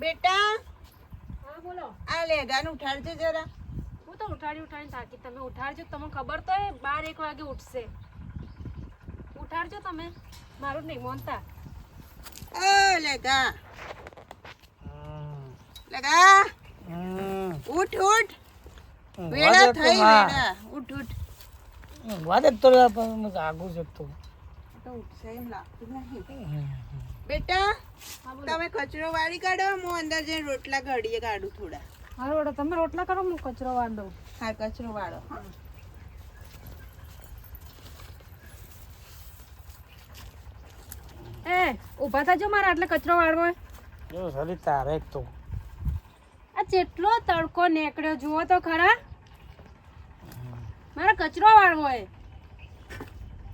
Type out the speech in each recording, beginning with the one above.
બેટા? હા બોલો. આ લેગાને ઉઠાડજે જરા. હું તો ઉઠાડી ઉઠાડીને થાકી. તમે ઉઠાડજો તમને ખબર તો હે બાર એક વાગે ઉઠશે. ઉઠાડજો તમે. મારું નહીં મોનતા. ઓ લેગા. લેગા. ઉઠ ઉઠ. વેળા થઈ વેળા. ઉઠ ઉઠ. વાદે તો આગું જતો તો. તો ઉઠશે એમ લાગતું નહીં. બેટા? તમે કચરો વાળી કાઢો હું અંદર જઈને રોટલા ઘડીએ કાઢું થોડા. હા રોડો તમે રોટલા કરો હું કચરો વાળ હા કચરો વાળો હા. એ ઊભા થજો મારે આટલે કચરો વાળવો હોય. જો સરી તારે એક તો. આ જેટલો તડકો નીકળ્યો જુઓ તો ખરા. મારે કચરો વાળવો હોય.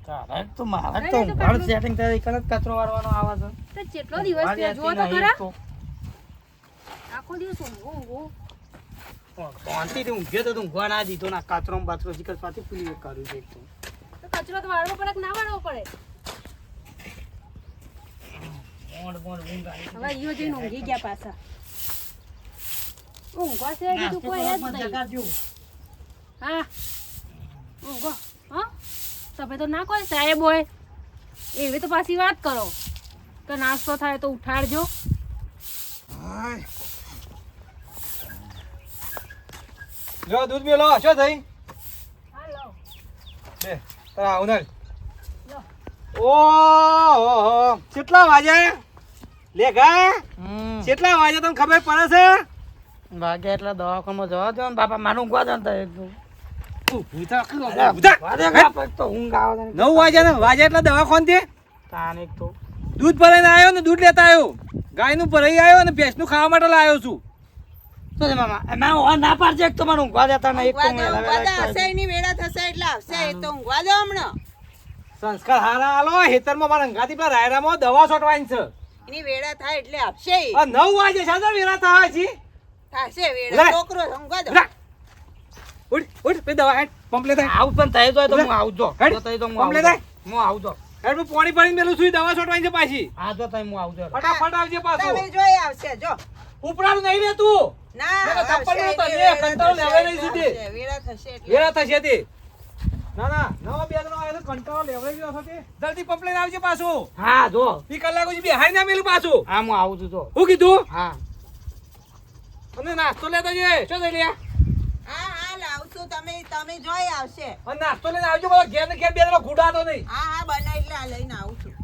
તારે તો મારે તો નહીં, તો ઊંઘાડ કેટલું- સેટિંગ થાય એકલ જ કચરો વાળવાનો આવે છે તો જેટલો દિવસ થયો જુઓ તો ખરા. આખો દિવસ ઊંઘું ઊંઘું. શાંતિથી ઊંઘ્યો તો ઊંઘવા ના દીધો ના કચરો બાચરો શીખર પાછી પેલી કર્યું છે તો. તો કચરો તો વાળવો પડે કે ના વાળવો પડે? હવે ઈયો જઈને ઊંઘી ગયા પાછા. ઊંઘવા સિવાય બીજું કોઈ જ નહીં. હા. ઊંઘો. તમે તો ના કોઈ સાહેબ હોય. એવી તો પાછી વાત કરો. કે નાસ્તો થાય તો ઉઠાડજો. જો દૂધ મેલો શું થઈ? બે તારા આવું નલ લો કેટલા વાગ્યા કેટલા વાગ્યા તમને ખબર પડે છે? વાગ્યા એટલે દવાખાનામાં જવા દો ને બાપા મારું ઊંઘવા દો ને તો. ઊભી થા, ઊભી થા. તો ઊંઘ આવે નવ વાગ્યા ને વાગ્યા એટલે દવાખાનથી? તાને તો. દૂધ ભરાઈને આવ્યો ને દૂધ લેતા આવ્યો. ગાયનું ભરાઈ આવ્યો અને ભેંસનું ખાવા માટે લાવ્યો છું. તો છે મામા? એમાં હું ના પાડજે એક તો મને ઊંઘવા દેતા નહીં એક તો ઊંઘવા દો, હશે એની વેળા થશે એટલે આવશે. એ તો ઊંઘવા દો હમણાં. સંસ્કાર હારા હેતરમાં મારા પેલા રાયરામાં દવા છોટવાની છે. એની વેળા થાય એટલે આપશે નવ વાગે થાય છે. થશે વેળા છોકરો છે, દો. ઉઠ ઉઠ ઉઠ પે દવા હેડ પંપ લે થાય આવું પણ થઈ જાય તો લે. હું આવજો હેડ. જો થઈ તો હું કમ્પ્લેટ આવજો હું આવજો હેડ હું પાણી પાણી મેલું છું ઈ દવા છોટવાની છે પાછી. હા જો થઈ હું આવજો ફટાફટ આવજે પાછો. તમે જોઈ આવશે જો. ઉપરાળું નહીં લેતું ના થપ્પડ નહોતો, લે વેળા કંટાળો લેવાય નહીં સુધી. વેળા થશે એટલે. વેરા થશે તે. ના ના નવા બે જણો આવે તો કંટાળો લેવડાવી ગયો છે જલ્દી પંપ લઈને આવજે પાછું. હા જો. ઈ કલાક પછી બેહાડી ના મેલું પાછું. હા હું આવું છું જો. હું કીધું? હા. અને નાસ્તો લેતા જઈએ. શું થઈ લ્યા હા તમે જોઈ આવશે. અને નાસ્તો લઈને આવજો બોલો ઘેર ને ઘેર બે જણો ઘૂડાતો નહીં. હા હા બને એટલે આ લઈને આવું છું.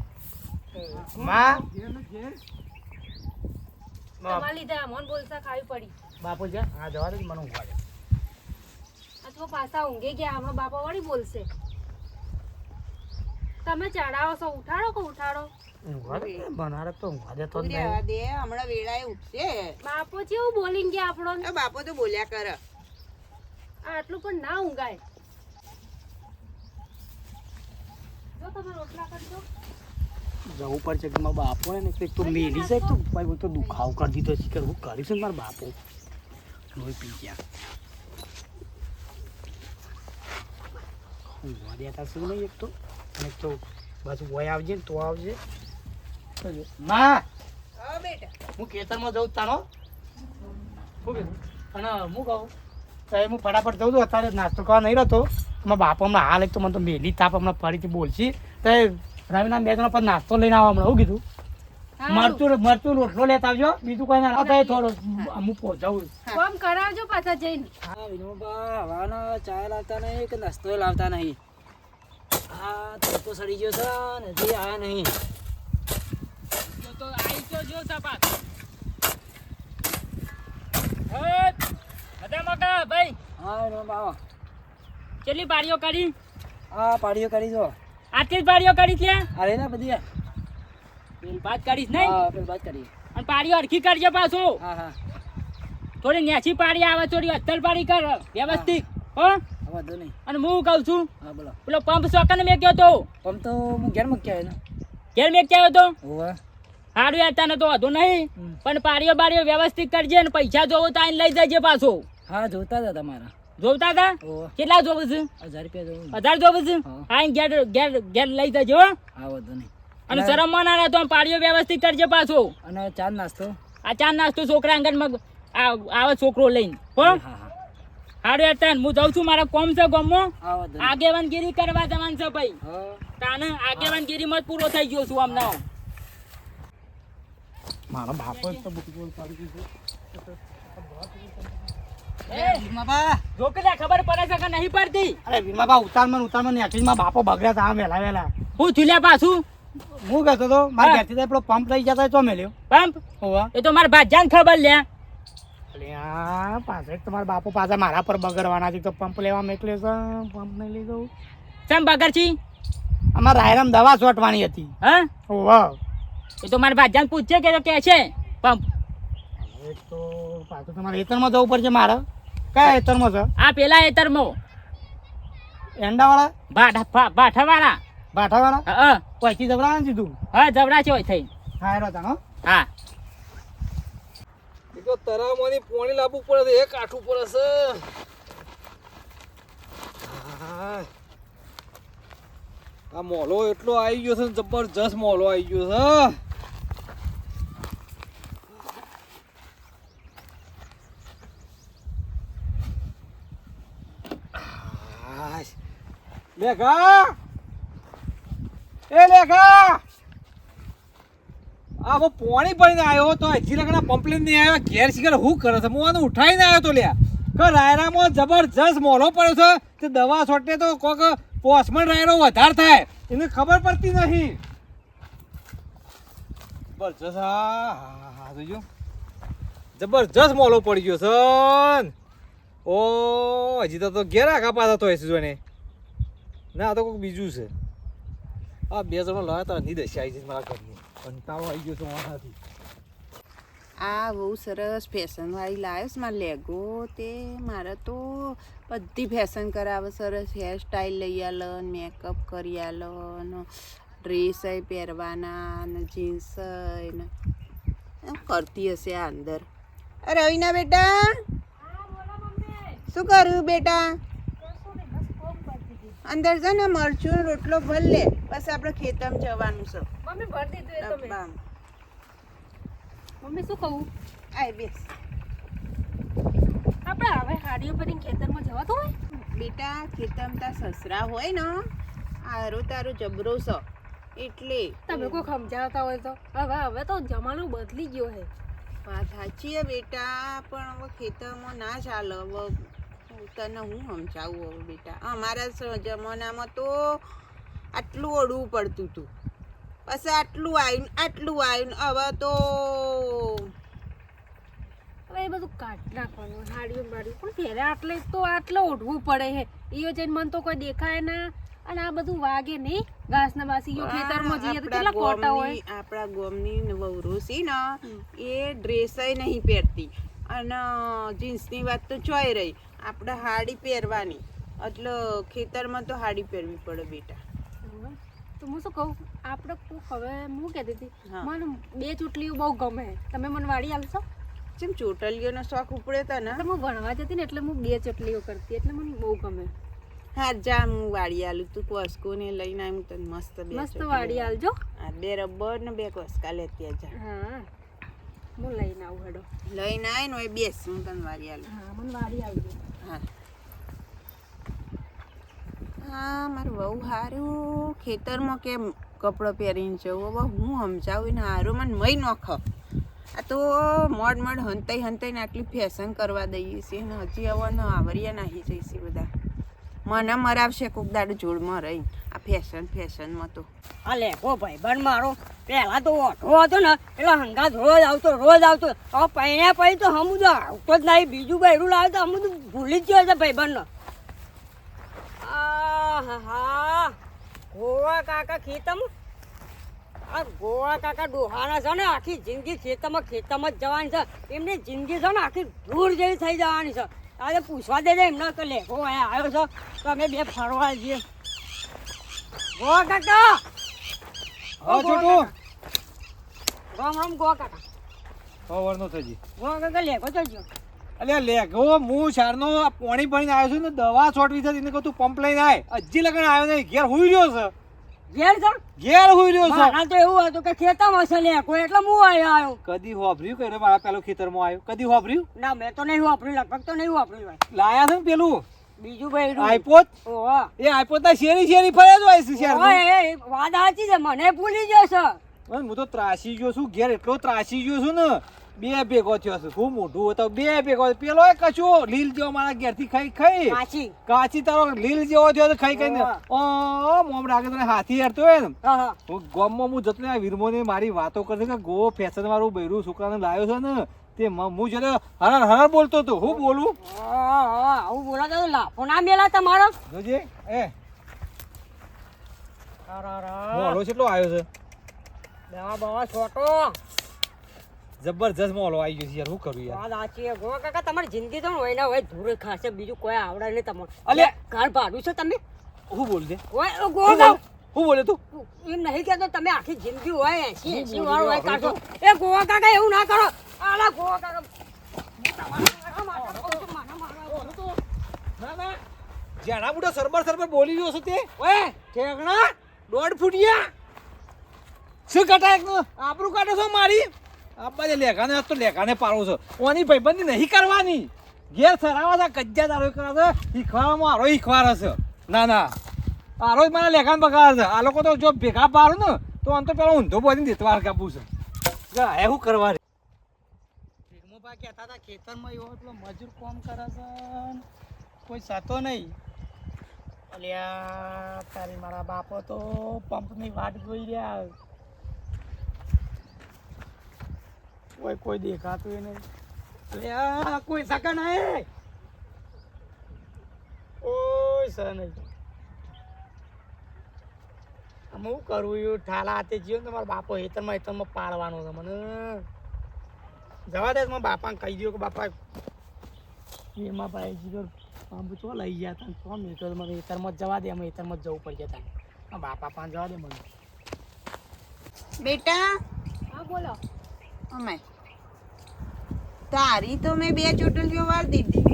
માં? ઘેર ને ઘેર તમારા લીધે અમોન બોલતા ખાવી પડી. બાપુ છે હા જવા દે મને ઊંઘવા દે. અથવા પાછા ઊંઘી ગયા આમાં બાપા વળી બોલશે. તમે ચડાવો છો ઉઠાડો કે ઉઠાડો? બનારે તો ઊંઘવા દેતો નહીં. દે હમણાં વેળાએ ઉઠશે. બાપો જેવું બોલીને ગયા આપણો બાપો તો બોલ્યા કરે. આટલું પણ ના ઊંઘાય. જો તમે રોટલા કરજો. જવું પડશે કે મારા બાપો ને કંઈક તો મેલી જાય તો ભાઈ તો દુખાવ કરી દીધો છે કે હું કરીશ ને મારા બાપો? લોહી પી ગયા. ઊંઘવા દેતા શું નહીં એક તો. અને તો બસ વય આવજે ને તો આવજે. માં! બેટા. હું ખેતરમાં જઉં તાનો શું કીધું? અને હું કહું તો હું ફટાફટ જઉં છું. અત્યારે નાસ્તો કરવા નહીં રહેતો. મારા બાપા હમણાં હાલ એક તો મને તો મેલી તાપ હમણાં ફરીથી બોલશી. તો રવિના બે જણા પર નાસ્તો લઈને આવો હમણાં. શું કીધું? મરચું મરચું રોટલો લેતા આવજો. બીજું કોઈ ના. થાય થોડો. હું પહોંચાવું. કોમ કરાવજો પાછા જઈને. હા વિનોબા હવાનો ચા લાવતા નહીં કે નાસ્તો લાવતા નહીં? હા તડકો સડી ગયો છે ને આયા નહીં. તો આવી તો જો તપાસ બધા મોટા ભાઈ. હા વિનોબા બાવા કેટલી પાડીઓ કરી? હા પાડીઓ કરી જો. આટલી જ બારીઓ કરી છે? અરે ના બધી. પેલ બાદ કાઢીશ કરીશ હા પેલ બાદ કાઢી અને પાડીઓ હરખી કરજો પાછો. હા હા. થોડી નેચી પાડી આવે થોડી અત્તર પાડી કર વ્યવસ્થિત. હો? વાંધો નહીં. અને હું કહું છું હા બોલો. પેલો પંપ સોકન મેં ગયો તો? પંપ તો હું ઘેર મૂક્યા ને ઘેર મેં ક્યાં તો? હોવા. હારું યાર તને તો વધુ નહીં. પણ પાડીઓ બારીઓ વ્યવસ્થિત કરજે ને પૈસા જોવો તો આઈને લઈ જજે પાછો. હા જોતા હતા તમારા. જોતા હતા? કેટલા જોવું છે હજાર રૂપિયા દઉં હજાર જોવું છે હા. ગેર ગેર ઘેર લઈ જજો હો. વધુ નહીં. અને શરમ ના તો પાડીઓ વ્યવસ્થિત કરજે પાછો. અને ચાંદ નાસ્તો? આ ચાંદ નાસ્તો છોકરા આંગણમાં આવે છોકરો લઈને હો. હાડો યાર હું જાઉં છું મારા કોમ છે ગમો આગેવાનગીરી કરવા જવાનું છે ભાઈ. તાને આગેવાનગીરીમાં જ પૂરો થઈ ગયો છું હમણાં મારા બાપ જ તો બુક પાડી દીધું. જોકે ખબર પડે છે કે નહીં પડતી? અરે વીરમાબા ઉતારમાં ઉતારમાં નેકલીમાં બાપો બગડ્યા તા વેલા વેલા. હું થયું પાછું? હું કહેતો તો મારા હા. તો પેલો પંપ લઈ જતા તો મેલ્યો પંપ? હોવા. એ તો મારા ભાજાને ખબર લે પાછળ તમારા બાપો પાછા મારા પર બગડવાના છે તો પંપ લેવા મોકલ્યો છે પંપ નહીં લઈ દઉં ચમ બગરછી અમારા રાયરામ દવા છોટવાની હતી. હા? હોવા. એ તો મારા ભાજાને પૂછશે કે તો કે છે પંપ. એ તો પાછું તમારે હેતરમાં જવું પડશે મારે. કયા હેતરમાં છે? આ પેલા એતરમો એંડાવાળા? ભાઠા ભાઠાવાળા ભાઠાવાળા હા પછી જબરા નથી તું? હા જબરા છે હોય થઈ હા એરો તાનો હા. એ તો તરાવમાંથી પોણી લાવવું પડે છે એક આઠું પડે છે. હા. આ મોલો એટલો આવી ગયો છે જબરજસ્ત મોલો આવી ગયો છે લેખા એ લેખા આ હું પોણી પડીને આવ્યો તો હજી લગના પંપલેન નહીં આવ્યો. ઘેર શીખર હું કરે છે? હું આને ઉઠાવીને આવ્યો તો લ્યા. કે રાયરામાં જબરજસ્ત મોલો પડ્યો છે. તે દવા છોટે તો કોક પોસમણ રાયરો વધાર થાય. એને ખબર પડતી નહીં. જબરજસ્ત, હા હા જબરજસ્ત મોલો પડી ગયો છે. ઓ હજી તો તો કાપાતા તો હશે જોને ના તો કોઈક બીજું છે. આ બે જણો લાવ્યા હતા નહીં દશા આવી જઈને મારા ઘરની. કંટાળો આવી ગયો તો વાંધાથી આ બહુ સરસ ફેશન વાળી લાવ્યો છે, મારે લેગો તે, મારે તો બધી ફેશન કરાવે, સરસ હેર સ્ટાઈલ લઈ આલો મેકઅપ કરી આલો ડ્રેસ પહેરવાના ને જીન્સ ને. કરતી હશે આ અંદર. રવિના બેટા, શું કર્યું બેટા? અંદર છે ને મરચું રોટલો ભર લે બસ આપણે ખેતરમાં જવાનું છે. મમ્મી ભર દીધું એ તમે. મમ્મી શું કહું? આય બેસ. આપણે હવે હાડીઓ ભરીને ખેતરમાં જવાતું હોય? બેટા ખેતર તા સસરા હોય ને આરો તારો જબરો છે. એટલે તમે કોઈ સમજાવતા હોય તો. હવે હવે તો જમાનો બદલી ગયો છે. વાત સાચી બેટા પણ હવે ખેતરમાં ના ચાલે. તને હું સમજાવું હવે બેટા? અમારા જમાનામાં તો આટલું ઓળવું પડતું હતું પછી આટલું આવ્યું આટલું આવ્યું હવે તો હવે એ બધું કાઢી નાખવાનું. હાડીઓ બાડીઓ પણ ત્યારે આટલે તો આટલે ઓઢવું પડે છે ઈયો જઈને મન તો કોઈ દેખાય ના. અને આ બધું વાગે નહીં. ઘાસના બાસી યો ખેતરમાં જઈએ તો કેટલા કોટા હોય. આપણા ગોમની વહુરો છે ને એ ડ્રેસ નહીં પહેરતી. અને જીન્સની વાત તો ચોય રહી. આપણે હાડી પહેરવાની. એટલે ખેતરમાં તો હાડી પહેરવી પડે બેટા. તો હું શું કહું? આપણે હવે હું કહેતી હતી મને બે ચોટલીઓ બહુ ગમે. તમે મને વાળી આવશો જેમ ચોટલીઓનો શોખ ઉપડે તો ને હું ભણવા જતી ને એટલે હું બે ચોટલીઓ કરતી એટલે મને બહુ ગમે. હા જા હું વાળી આલું. તું કોસ્કો ને લઈને આવ્યું તને મસ્ત બે મસ્ત. વાળી આલજો. હા બે રબર ને બે કોસ્કા લેતી જા. હા. હું લઈને આવું હડો. લઈને આવીને બેસ હું તને વાળી આલું. હા મને વાળી આવજો હા, મારું બહુ સારું ખેતરમાં કેમ કપડો પહેરીને જવું? હવે હું સમજાવું ને હારું. મને મય નોખ આ તો મોડ મોડ હંતાઈ હંતાઈને આટલી ફેશન કરવા દઈએ છીએ ને હજી હવે ન આવરિયા નાહી જઈશે બધા. મને મરાવશે કોક દાડો જોડમાં રહી આ ફેશન ફેશનમાં તો. આ ભાઈ, બન મારો. પહેલા તો ઓઠો હતો ને એટલે હંગાત રોજ આવતો રોજ આવતો. હવે પૈણ્યા પછી તો હમું તો આવતો જ નહીં. બીજું બૈરું લાવે તો હમું તો ભૂલી જ ગયો છે ભાઈબંધનો. હા ગોવા કાકા ખેતમ આ ગોવા કાકા ડોહાના છે ને, આખી જિંદગી ખેતરમાં ખેતરમાં જ જવાની છે. એમની જિંદગી છે ને, આખી દૂર જેવી થઈ જવાની છે. આજે પૂછવા દેજે એમને કે લેખો આવ્યો છો. તો અમે બે ફરવા જઈએ. ગોવા કાકા! હા છોટું. રામ રામ કાકા. ખબર નો થજી. ગોવા કાકા લેખો ચડજો અલ્યા લેગો હું શારનો પોણી ભરીને આવ્યો છું ને દવા છોટવી છે એને કહું તું પંપ લઈને આય. હજી લગન આવ્યો નહીં ઘેર હુઈ રહ્યો છે. ઘેર જા ઘેર હોઈ રહ્યો છે. મારા તો એવું હતું કે ખેતરમાં છે લે કોઈ એટલે હું આયો આવ્યો કદી હોભર્યું કે મારા પેલો ખેતરમાં આવ્યો કદી હોભર્યું? ના મેં તો નહીં વાપર્યું લગભગ તો નહીં વાપર્યું લાયા છે ને પેલું? બીજું ભાઈ આઈપોત ઓહો. એ આઈપોત ના શેરી શેરી ફરે જ હોય છે શેર વાત સાચી છે મને ભૂલી ગયો છે. હું તો ત્રાસી ગયો છું ઘેર એટલો ત્રાસી ગયો છું ને બે ભેગો થયો છું. ખૂબ મોટું હતો બે ભેગો. પેલો કચો લીલ જેવો મારા ઘેરથી ખાઈ ખાઈ. કાચી. કાચી તારો લીલ જેવો થયો તો ખાઈ ખાઈને. ઓવા. ઓ મોમ રાગે તને હાથી હેરતો હોય ને. હા હા. હું ગામમાં હું જતો ને મારી વાતો કરતો કે ગો ફેશન વાળું બૈરું છોકરાને લાવ્યો છે ને તે હું જરા હરાર હરાર બોલતો હતો. હું બોલું? હું હા, હતો. લાફો ના મેલા તમારો? જોજે એ. મોલો કેટલો આવ્યો છે. દવા બવા છોટો. જબરજસ્ત મોલો આવી ગયો છે યાર હું કરું યાર? સાચી ગો કાકા તમારી જિંદગી તો હોય ના હોય ધૂળ ખાશે બીજું કોઈ આવડે નહીં તમારું. અલે! ઘર ભાડું છે તમે? હું બોલ દે ઓય, ગો ગો શું બોલે? તું? એમ નહીં કહેતો તમે આખી જિંદગી હોય એસી એસી વાર હોય કાઢો. એ ગોવા કાકા એવું ના કરો. આલા ગોવા કાકા. હું તમારા માટે કહું છું, મને મારવા. ના ના. જેના મોટો સરબર સરબર બોલી રહ્યો છે તે. ઓય ઠેકણા દોઢ ફૂટિયા. શું કટા એક આપણું કાઢો છો મારી? આપવા દે લેખાને તો લેખાને પાડો છો. ઓની ભાઈબંધી નહીં કરવાની. ઘેર સરાવા છે કજ્જા દારો કરે છે શીખવામાં આરો શીખવાડે છે. ના ના. આરો જ મારા લેખાને બગાડે છે. આ લોકો તો જો ભેગા પાડો ને તો આમ તો પેલો ઊંધો બોલીને દેતવાર કાપું છે. હે શું કરવા રે કહેતા હતા, ખેતરમાં એવો એટલો મજૂર કોમ કરે કોઈ સાતો નહીં. અલ્યા તારી મારા બાપો તો પંપની વાટ જોઈ રહ્યા કોઈ કોઈ દેખાતું એ નહીં. અલ્યા કોઈ સકા નહીં કોઈ સ નહીં હું કરું, ઠાલા હાથે જીવ ને મારા બાપો હેતરમાં હેતરમાં પાડવાનો છે મને. જવા દે મારા બાપાને કહી દો કે બાપા એમાં ભાઈ જીગર બાંબુ ચો લઈ ગયા તા તો મીટર મને હેતરમાં જ જવા દે અમે હેતરમાં જ જવું પડી તા મારા બાપા પાંચ જવા દે મને. બેટા? હા બોલો. અમે. તારી તો મેં બે ચોટલીઓ વાર દીધી.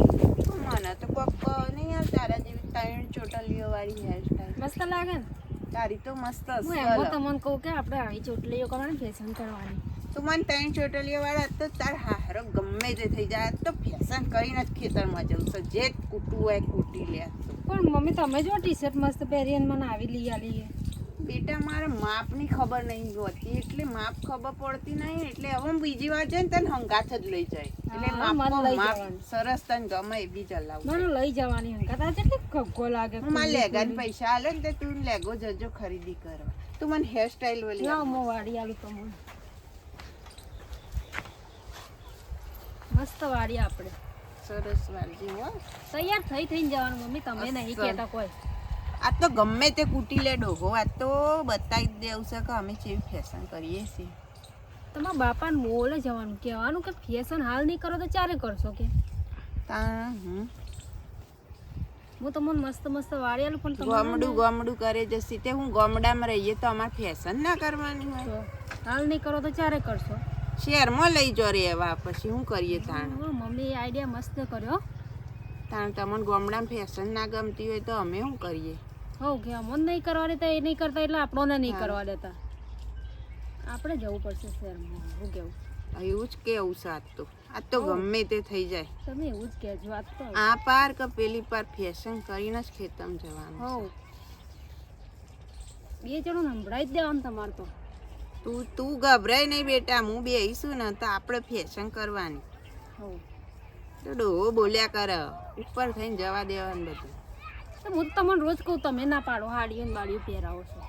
મને તો કોક નહીં યાર તારા જેવી ત્રણ ચોટલીઓ વાળી હેરસ્ટાઈલ મસ્ત લાગે ને? તારી તો મસ્ત હું એમ તમને કહું કે આપણે આવી ચોટલીઓ કરવાની ફેશન કરવાની. તું મને ત્રણ ચોટલીઓ વાળા તો તાર હારો ગમે તે થઈ જાય. તો ફેશન કરીને જ ખેતરમાં જવું છે. જે કૂટવું હોય કૂટી લે. પણ મમ્મી તમે જો ટી શર્ટ મસ્ત પહેરીને મને આવી લઈ આલી બેટા મારે માપની ખબર નહીં હોતી. એટલે માપ ખબર પડતી નહીં. એટલે હવે બીજી વાર જઈને તને હંગાથ જ લઈ જાય એટલે માપ સરસ તને ગમે એ બી ચલાવું મને લઈ જવાની હંગાથ આજે કેટલી ખગ્ગો લાગે મારા ખુલ્લી પૈસા આલે ને તો તું લેગો જજો ખરીદી કરવા. તું મને હેર સ્ટાઈલ વાળી લાવ મો વાળી આલું તમને. મસ્ત વાળી આપણે. સરસ વાળજી હો. તૈયાર થઈ થઈને જવાનું મમ્મી તમે નહીં કહેતા કોઈ. આ તો ગમે તે કૂટી લે ડોગો આ તો બતાવી દેવું છે કે અમે કેવી ફેશન કરીએ છીએ. તમારા બાપાને મોલે જવાનું કહેવાનું કે ફેશન હાલ નહીં કરો તો ચારે કરશો કે? તા હું હું તમને મસ્ત મસ્ત વાળેલું પણ ગોમડું ગોમડું કરે જશે તે હું ગોમડામાં રહીએ તો અમારે ફેશન ના કરવાની હોય. હાલ નહીં કરો તો ચારે કરશો? શહેરમાં લઈ જો એવા પછી શું કરીએ તાણ? મમ્મી આઈડિયા મસ્ત કર્યો. તાણ તમને ગામડામાં ફેશન ના ગમતી હોય તો અમે શું કરીએ? હો કે અમને નહીં કરવા દેતા એ નહીં કરતા એટલે આપણોને નહીં કરવા દેતા. આપણે જવું પડશે શહેરમાં શું કેવું? એવું જ કેવું છે આજ તો. આજ તો ગમે તે થઈ જાય. તમે એવું જ કહેજો વાત તો આ પાર કે પેલી પાર ફેશન કરીને જ ખેતમ જવાનું હોવ બે જણો સંભળાઈ જ દેવાનું તમારે તો. તું તું ગભરાય નહીં બેટા હું બેહીશું ને તો આપણે ફેશન કરવાની. તો ડોહો બોલ્યા કર ઉપર થઈને જવા દેવાનું બધું. હું તમને રોજ કહું તમે ના પાડો હાડીઓ બાડીઓ પહેરાવો છો.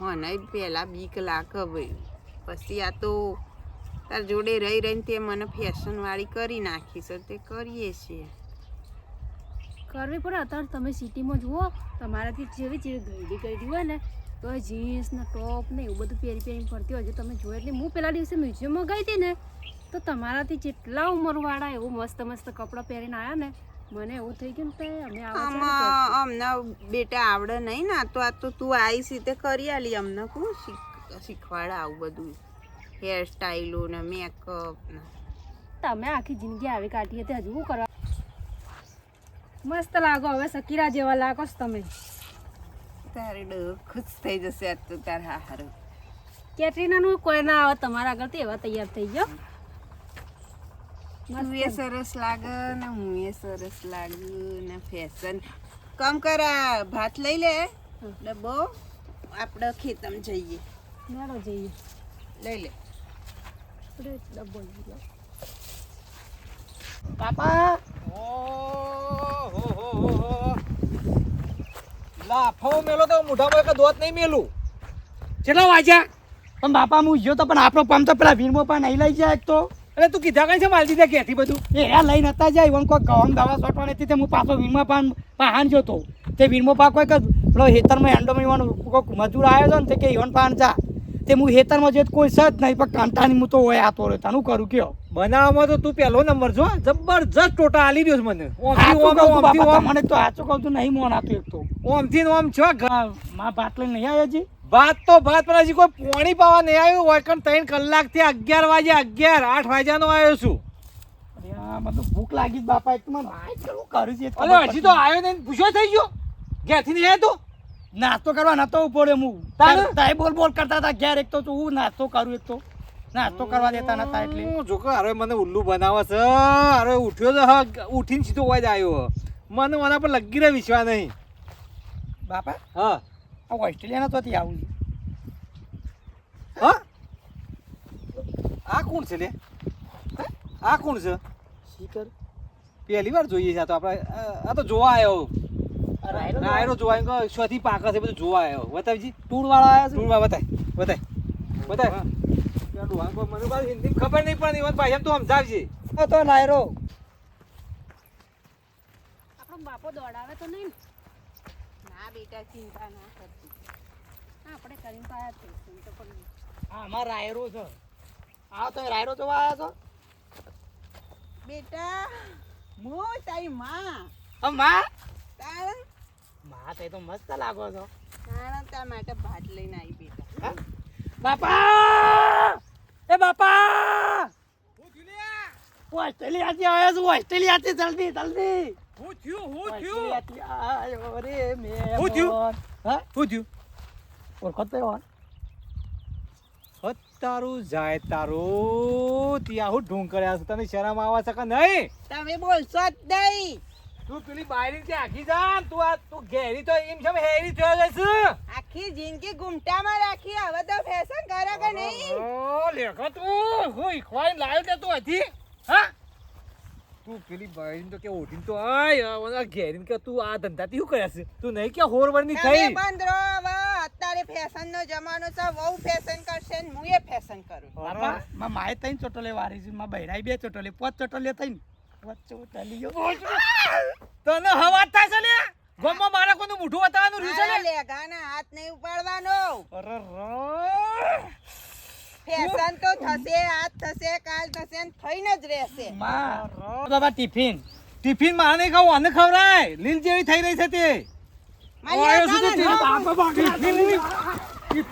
મને પહેલા બીક લાગે ભાઈ. પછી આ તો તાર જોડે રહી રહીને તે મને ફેશન વાળી કરી નાખી છે તે કરીએ છીએ. કરવી પડે અત્યારે તમે સિટીમાં જુઓ તમારાથી જેવી જેવી ગઈડી ગઈડી હોય ને તો જીન્સ ને ટોપ ને એવું બધું પહેરી પહેરીને ફરતી હોય તમે જોયો એટલે હું પેલા દિવસે મ્યુઝિયમમાં ગઈ હતી ને તો તમારાથી જેટલા ઉંમરવાળા એવું મસ્ત મસ્ત કપડાં પહેરીને આવ્યા ને મને એવું થઈ ગયું ને કે અમે અમને બેટા આવડે નહીં ને તો આ તો તું આવીશ રીતે કરી આલી. અમને કોણ શીખ શીખવાડે આવું બધું? હેર સ્ટાઈલો ને મેકઅપ ને. તમે આખી જિંદગી આવી કાઢી હતી હજુ કરવા? મસ્ત લાગો હવે સકીરા જેવા લાગો છો તમે. તારે ખુશ થઈ જશે આજ તો તાર હા હારું. કેટરીનાનું કોઈ ના આવે તમારા આગળ તો એવા તૈયાર થઈ ગયો. તું એ સરસ લાગે ને હું એ સરસ લાગુ ને ફેશન કમ કરા ભાત લઈ લે ડબ્બો આપણે ખેતમ જઈએ. મેળો જઈએ. લઈ લે. આપણે ડબ્બો લઈ લો. બાપા લાફો મેલો તો મોઢામાં એક દોત નહીં મેલું. કેટલા વાગ્યા પણ બાપા હું ગયો તો પણ આપણો પામ તો પેલા વીરમો પણ નહીં લઈ જાય તો. એટલે તું કીધા કઈ છે મારી દીધા ક્યાંથી બધું? એ આ લઈને હતા જાય વન કોઈ ગવામ દવા સોટવાની હતી તે હું પાછો વીરમો પાન પાન જોતો તે. વીરમો પા કોઈ પેલો હેતરમાં એન્ડોમાં ઇવન કોઈક મજૂર આવ્યો હતો ને તે કે ઇવન પાન જા. તે હું હેતરમાં જે કોઈ સજ નહીં પણ કંટાની હું તો હોય આતો રહ્યો. તાનું કરું કયો? બનાવવામાં તો તું પહેલો નંબર છો જબરજસ્ત ટોટા આલી રહ્યો છે મને. ઓમથી ઓમ. તમને તો સાચું કહું છું નહીં મોન આતું એક તો. ઓમથી ઓમ છો માં ભાત લઈને નહીં આવ્યા જી ભાત તો ભાત પણ હજી કોઈ પોણી પાવા નહીં આવ્યું. હોય કારણ ત્રણ કલાકથી અગિયાર વાગે અગિયાર આઠ વાગ્યાનો આવ્યો છું. અરે મને ભૂખ લાગી બાપા એક તો મને હાય કેવું કરું છે ખબર હજી તો આવ્યો નહીં પૂછ્યો થઈ ગયો? ઘેરથી નહીં આવ્યો તું? નાસ્તો કરવા નતો ઉપડે હું. તારે? બોલ બોલ કરતા હતા ઘેર એક તો તું હું નાસ્તો કરું એક તો. નાસ્તો કરવા દેતા નતા એટલે. હું જોકો અરે મને ઉલ્લુ બનાવે છે. અરે ઉઠ્યો તો હા ઉઠીને સીધો હોય જ આવ્યો. મને ઓના પર લગી રહે વિશ્વા નહીં. બાપા હા. આ ઓસ્ટ્રેલિયાના તોથી આવું હા? આ કોણ છે લે? આ કોણ છે? શીકર પહેલી વાર જોઈએ છે આ તો આપણે આ- તો જોવા આવ્યો રાયડો ના જોવા આવ્યો કે શોથી છે બધું જોવા આવ્યો બતાવજી ટૂર વાળા આવ્યા છે? વાળા બતાય બતાય બતાય. મને પાછી હિન્દીમાં ખબર નહીં પણ ઈવન ભાઈ એમ તો સમજાવજે. તો નાયરો. આપણો બાપો દોડાવે તો નહીં ના? બેટા ચિંતા ના કરતી. હા, આપણે કરીને પાયા છે થઈશું, તો પણ હા અમાર રાયરો છે. આ તો રાયરો જોવા આવ્યા છો? બેટા મો તારી માં. અ માં? તારમાં તે તો મસ્ત લાગો છો. તારા તાર માટે ભાત લઈને આવી બેટા. બાપા! એ બાપા! ઓસ્ટ્રેલિયાથી આવ્યા છું ઓસ્ટ્રેલિયાથી જલ્દી જલ્દી! હું થયું હું થયું? આવ્યો રે મેં હું થયું? હા? શું થયું? તારું જાય તારું ત્યાં હું ઢોંગ કર્યા છે. તને શરમ આવવા શકે નહીં? તમે બોલશો જ નહીં. તું પેલી બાયરી કે આખી જા તું આ તું ઘેરી તો એમ છે હેરી થયો જશે આખી જિંદગી ગુમટામાં રાખી હવે તો ફેશન કરે કે નહીં? ઓ લેખો તું હું ખોઈ લાવ્યો કે તું હતી હા? તું પેલી બાયરી તો કે ઓઢીન તો આય આ ઘેરીને કે તું આ ધંધાથી શું કરે છે? તું નહીં કે હોરવરની થઈ. બંધ રહો હવે અત્યારે ફેશન નો જમાનો છે વહુ ફેશન કરશે ને હું એ ફેશન કરું બાપા. મા માય ત્રણ ચોટલે વારી છે માં બૈરાઈ બે ચોટલે પાંચ ચોટલે થઈ તને હવા થાય છે લે? ગમમાં મારા કોનું મૂઠું બતાવવાનું રહ્યું છે લે? ગાના હાથ નહીં ઉપાડવાનો. અરે રા. ફેશન તો થશે આજ થશે કાલ થશે ને થઈને જ રહેશે. મારો બાબા ટિફિન. ટિફિનમાં આને ખાવું આને ખવડાય. લીલ જેવી થઈ રહી છે તે. મારી